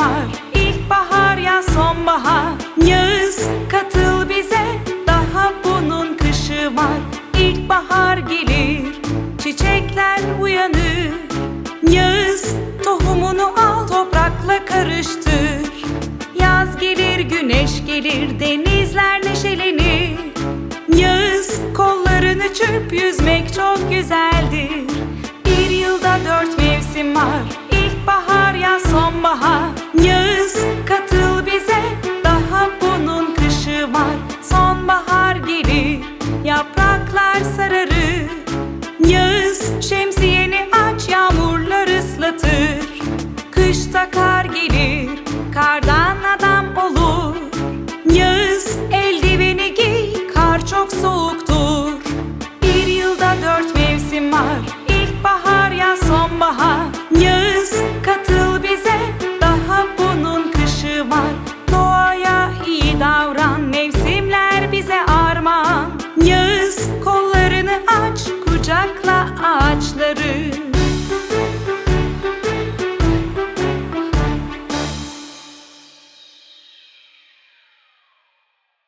damar İlkbahar ya sonbahar. Yağız katıl bize. Daha bunun kışı var. İlkbahar gelir Çiçekler uyanır. Yağız tohumunu al Toprakla karıştır. Yaz gelir güneş gelir Denizler neşelenir. Yağız kollarını çırp Yüzmek çok güzel. mimar